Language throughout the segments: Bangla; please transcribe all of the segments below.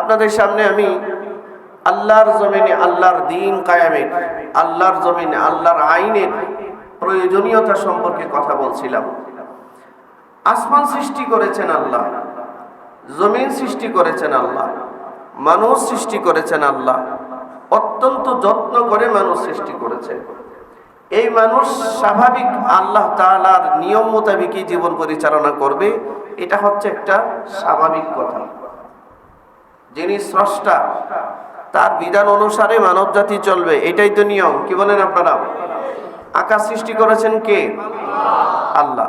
আপনাদের সামনে আমি আল্লাহর জমিনে আল্লাহর দিন কায়ামের আল্লাহর জমিনে, আল্লাহর আইনের প্রয়োজনীয়তা সম্পর্কে কথা বলছিলাম। আসমান সৃষ্টি করেছেন আল্লাহ, জমিন সৃষ্টি করেছেন আল্লাহ, মানুষ সৃষ্টি করেছেন আল্লাহ, অত্যন্ত যত্ন করে মানুষ সৃষ্টি করেছে। এই মানুষ স্বাভাবিক আল্লাহ তাআলার নিয়ম মোতাবেকই জীবন পরিচালনা করবে, এটা হচ্ছে একটা স্বাভাবিক কথা। যিনি স্রষ্টা, তার বিধান অনুসারে মানব জাতি চলবে। এটাই তো নিয়ম। কি বলেন আপনারা? আকাশ সৃষ্টি করেছেন কে? আল্লাহ।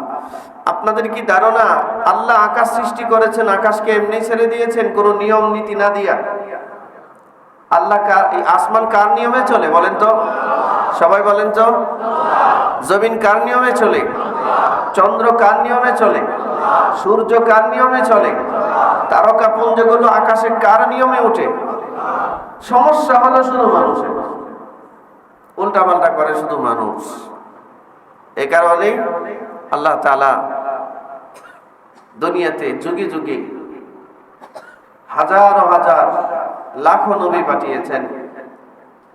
আপনাদের কি ধারণা? আল্লাহ আকাশ সৃষ্টি করেছেন, আকাশকে এমনি ছেড়ে দিয়েছেন, কোনো নিয়ম, নীতি না দিয়া? আল্লাহ কার আসমান কার নিয়মে চলে বলেন তো? সবাই বলেন তো? জমিন কার নিয়মে চলে? চন্দ্র কার নিয়মে চলে? সূর্য কার নিয়মে চলে? তারকা পুঞ্জগুলো আকাশে কার নিয়মে উঠে? সমস্যা হলো শুধু মানুষের। উল্টা পাল্টা করে শুধু মানুষ। এ কারণে আল্লাহ তালা দুনিয়াতে যুগে যুগে হাজার হাজার লাখো নবী পাঠিয়েছেন,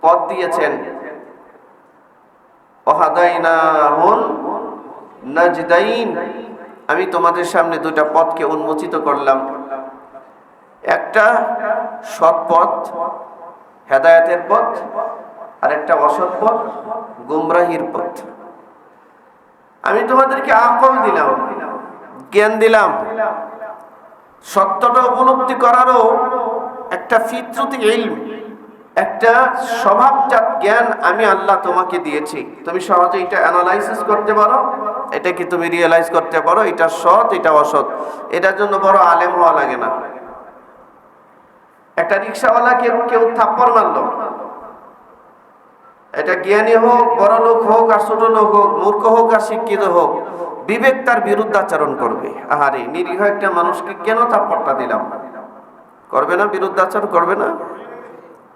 পথ দিয়েছেন। আমি তোমাদের সামনে দুটা পথকে উন্মোচিত করলাম। একটা সৎ পথ, হেদায়েতের পথ আর একটা অসৎ পথ, গুমরাহির পথ। আমি তোমাদেরকে আকল দিলাম, জ্ঞান দিলাম, সত্যটা উপলব্ধি করারও একটা ফিতরতি ইলম, একটা স্বভাবজাত জ্ঞান আমি আল্লাহ তোমাকে দিয়েছি। তুমি সহজে এটা অ্যানালাইসিস করতে পারো, এটা কি তুমি রিয়েলাইজ করতে পারো? এটা সৎ, এটা অসৎ। এটার জন্য বড় আলেম হওয়া লাগে না। একটা রিক্সাওয়ালা কেউ কেউ থাপ্পড় মারলো। এটা জ্ঞানী হোক, বড় লোক হোক আর ছোট লোক হোক, মূর্খ হোক আর শিক্ষিত হোক, বিবেক তার বিরুদ্ধাচরণ করবে। আহারে, নিরীহ একটা মানুষকে কেন থাপ্পড়টা দিলাম? করবে না, বিরুদ্ধাচরণ করবে না?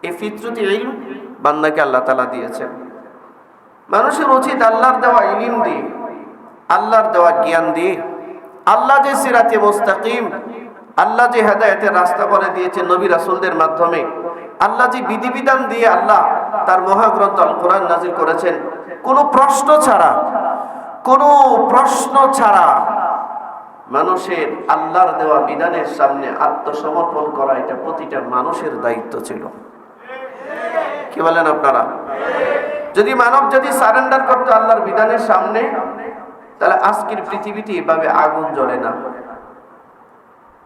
এই ফিতরতি ইলম বান্দাকে আল্লাহ তালা দিয়েছেন। মানুষের উচিত আল্লাহর দেওয়া ইলিম দিয়ে, আল্লাহর দেওয়া জ্ঞান দিয়ে, আল্লাহ যে সিরাতে মুস্তাকিম আল্লাহ যে হেদায়তের রাস্তা করে দিয়েছে নবী রাসুলদের মাধ্যমে, আল্লাহ যে বিধিবিধান দিয়ে আল্লাহ তার মহাগ্রন্থ আল কোরআন নাজির করেছেন, কোনো প্রশ্ন ছাড়া, কোনো প্রশ্ন ছাড়া মানুষের আল্লাহর দেওয়া বিধানের সামনে আত্মসমর্পণ করা এটা প্রতিটা মানুষের দায়িত্ব ছিল। কি বলেন আপনারা? যদি মানব যদি সারেন্ডার করতো আল্লাহর বিধানের সামনে, তাহলে আজকের পৃথিবীটি এভাবে আগুন জ্বলে না।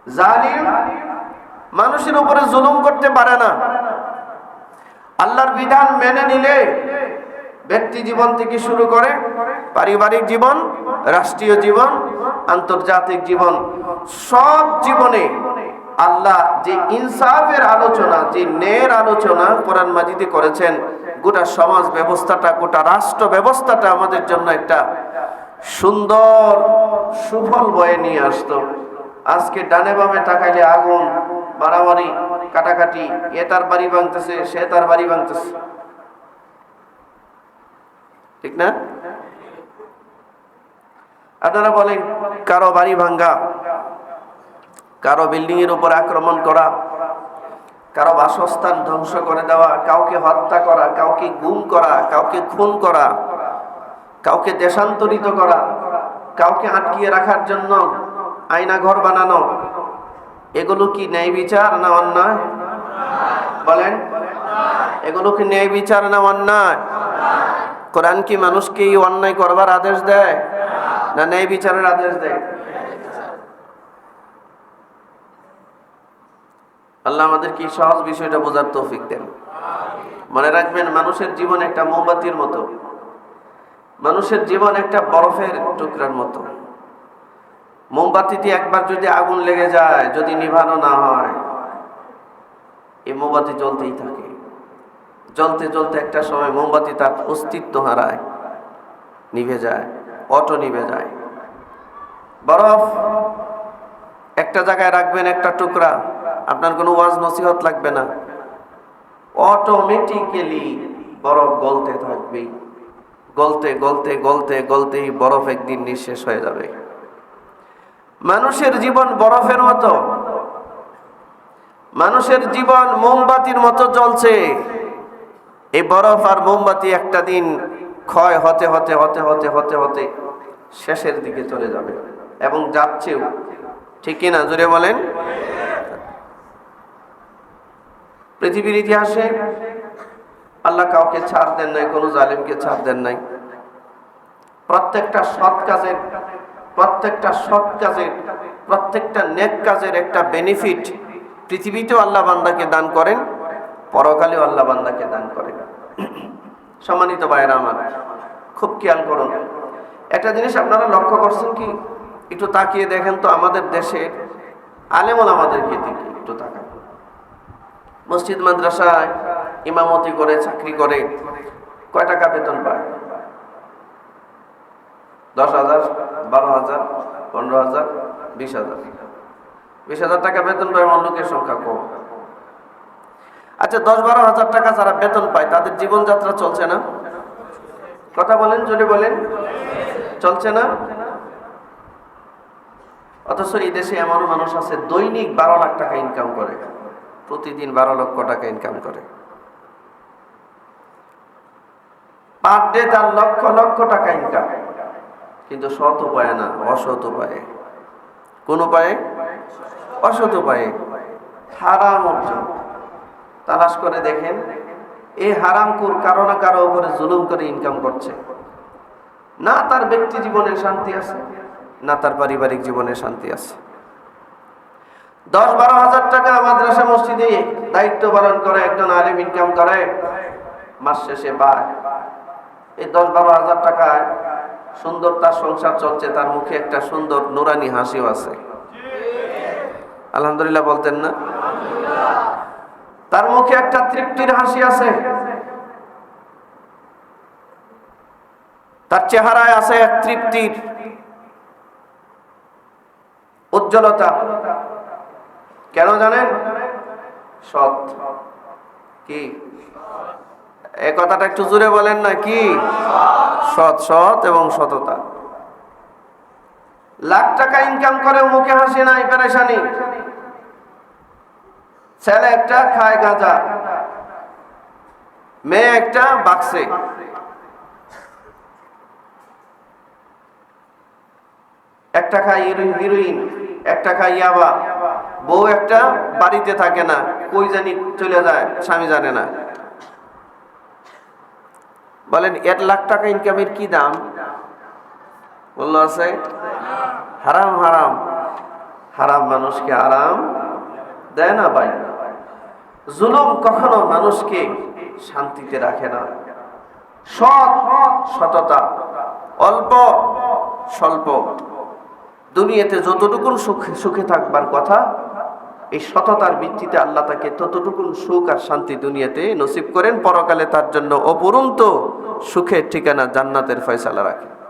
জালিম মানুষের উপরে জুলুম করতে পারে না। আল্লাহর বিধান মেনে নিলে ব্যক্তি জীবন থেকে শুরু করে পারিবারিক জীবন, রাষ্ট্রীয় জীবন, আন্তর্জাতিক জীবন, সব জীবনে আল্লাহ যে ইনসাফের আলোচনা, যে ন্যায়ের আলোচনা কোরআন মাজিদে করেছেন, গোটা সমাজ ব্যবস্থাটা, গোটা রাষ্ট্র ব্যবস্থাটা আমাদের জন্য একটা সুন্দর, সুফল বয়ে নিয়ে আসতো। আজকে ডানে বামে তাকাইলে আগুন, মারামারি, কাটাকাটি, এ তার বাড়ি ভাঙতেছে, সে তার বাড়ি ভাঙতেছে। ঠিক না? আপনারা বলেন, কারও বাড়ি ভাঙ্গা, কারও বিল্ডিং এর উপর আক্রমণ করা, কারও বাসস্থান ধ্বংস করে দেওয়া, কাউকে হত্যা করা, কাউকে গুম করা, কাউকে খুন করা, কাউকে দেশান্তরিত করা, কাউকে আটকিয়ে রাখার জন্য আয়না ঘর বানানো। এগুলো কি ন্যায় বিচার না অন্যায়? বলেন। এগুলো কি ন্যায় বিচার না অন্যায়? কোরআন কি মানুষকে এই অন্যায় করবার আদেশ দেয়? না ন্যায় বিচারের আদেশ দেয়? আল্লাহ আমাদের কি সহজ বিষয়টা বোঝার তৌফিক দেন। মনে রাখবেন, মানুষের জীবন একটা মোমবাতির মতো। মানুষের জীবন একটা বরফের টুকরার মতো। মোমবাতিতে একবার যদি আগুন লেগে যায়, যদি নিভানো না হয়, এই মোমবাতি জ্বলতেই থাকে। জ্বলতে জ্বলতে একটা সময় মোমবাতি তার অস্তিত্ব হারায়, নিভে যায়, অটো নিভে যায়। বরফ একটা জায়গায় রাখবেন একটা টুকরা, আপনার কোনো ওয়াজ নসিহত লাগবে না। অটোমেটিক্যালি বরফ গলতে থাকবেই। গলতে গলতে গলতে, গলতেই বরফ একদিন নিঃশেষ হয়ে যাবে। মানুষের জীবন বরফের মতো। মানুষের জীবন মোমবাতির মতো জ্বলছে। এই বরফ আর মোমবাতি একটা দিন ক্ষয় হতে হতে হতে হতে হতে হতে শেষের দিকে চলে যাবে এবং যাচ্ছেও। ঠিক কিনা জুড়ে বলেন। পৃথিবীর ইতিহাসে আল্লাহ কাউকে ছাড় দেন নাই, কোনো জালিমকে ছাড় দেন নাই। প্রত্যেকটা সৎ কাজের প্রত্যেকটা সৎ কাজের, প্রত্যেকটা নেক কাজের একটা বেনিফিট পৃথিবীতেও আল্লাহ বান্দাকে দান করেন, পরকালেও আল্লাহ বান্দাকে দান করেন। সম্মানিত ভাইয়েরা আমার, খুব খেয়াল করুন। একটা জিনিস আপনারা লক্ষ্য করছেন কি? একটু তাকিয়ে দেখেন তো আমাদের দেশে আলেমল আমাদেরকে দিকে? একটু তাকান। মসজিদ, মাদ্রাসায় ইমামতি করে, চাকরি করে, কয় টাকা বেতন পায়? দশ হাজার, বারো হাজার, পনেরো হাজার, বিশ হাজার। বিশ হাজার টাকা বেতন পায় এমন লোকের সংখ্যা কম। আচ্ছা দশ বারো হাজার টাকা যারা বেতন পায়, তাদের জীবনযাত্রা চলছে না? কথা বলেন, জোরে বলেন। চলছে না? অথচ এই দেশে এমন মানুষ আছে, দৈনিক বারো লাখ টাকা ইনকাম করে। প্রতিদিন বারো লক্ষ টাকা ইনকাম করে। পার ডে তার লক্ষ লক্ষ টাকা ইনকাম কিন্তু সৎ উপায়ে না, অসৎ উপায়ে। কোন উপায়ে? অসৎ উপায়ে। হারাম অর্জন। তালাশ করে দেখেন এই হারাম হারামকুর কারও না কারও উপরে জুলুম করে ইনকাম করছে। না তার ব্যক্তি জীবনে শান্তি আছে, না তার পারিবারিক জীবনে শান্তি আছে। দশ বারো হাজার টাকা মাদ্রাসা মসজিদে দায়িত্ব পালন করে, একজন আলিম ইনকাম করে। মাস শেষে পায় এই দশ বারো হাজার টাকায় সুন্দর তার সংসার চলছে, তার মুখে একটা সুন্দর নুরানি হাসিও আছে। আলহামদুলিল্লাহ বলতেন না? তার মুখে একটা তৃপ্তির হাসি আছে। তার চেহারায় আছে এক তৃপ্তির উজ্জ্বলতা। কেন জানেন? সৎ। কি? এই কথাটা একটু জুড়ে বলেন না, কি? সৎ সৎ এবং সততা। লাখ টাকা ইনকাম করে মুখে হাসি নাই, পেরেশানি। ছেলে একটা, খায় গাঁজা। মেয়ে একটা, বাক্সে। একটা খায় হিরোইন, একটা খায় ইয়াবা। বউ একটা বাড়িতে থাকে না, কই জানি চলে যায়, স্বামী জানে না। বলেন, এক লাখ টাকা ইনকামের কি দাম? বলল আছে? হারাম হারাম। হারাম মানুষকে আরাম দেয় না ভাই। জুলুম কখনো মানুষকে শান্তিতে রাখে না। সৎ, সততা। অল্প, স্বল্প। দুনিয়াতে যতটুকুন সুখে সুখে থাকবার কথা, এই সততার ভিত্তিতে আল্লাহ তাকে ততটুকুন সুখ আর শান্তি দুনিয়াতে নসিব করেন। পরকালে তার জন্য অপরন্ত সুখের ঠিকানা জান্নাতের ফয়সালা রাখেন